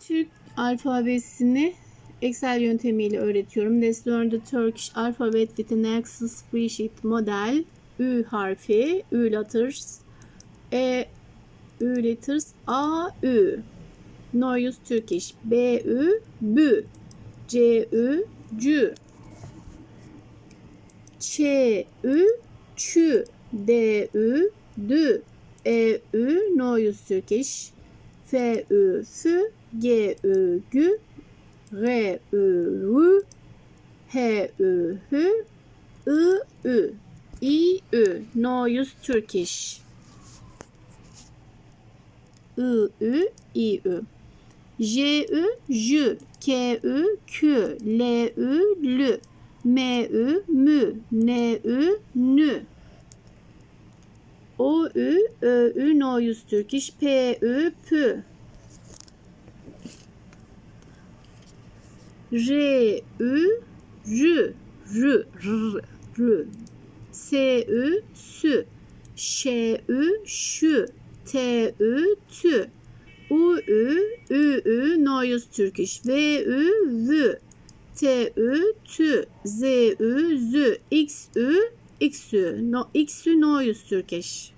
Türk alfabesini Excel yöntemiyle öğretiyorum. Let's learn the Turkish alphabet with an Excel spreadsheet model. Ü harfi, Ü letters, E, Ü letters, A, Ü. No use Turkish. B, Ü, Bü. C, Ü, Cü. Ç, Ü, Çü. D, Ü, Dü. E, Ü, no use Turkish. F, Ü, Fü. G, Ü, Gü. R, Ü, Rü. H, Ü, Hü. I, Ü. İ, Ü. No use Turkish. I, Ü, İ, Ü. J, Ü, Jü. K, Ü, Kü. L, Ü, Lü. M, Ü, Mü. N, Ü, Nü. O, Ü, Ö, Ü, no use Turkish. P, Ü, Pü. R, Ü, Rü, Rü, R, Rü. S, Ü, Sü. Ş, Ü, Şü. T, Ü, Tü. U, Ü, Ü, Ü, no use Turkish. V, Ü, Vü. T, Ü, Tü. Z, Ü, Zü. X, Ü, X, Ü. No, X, Ü, no use Turkish.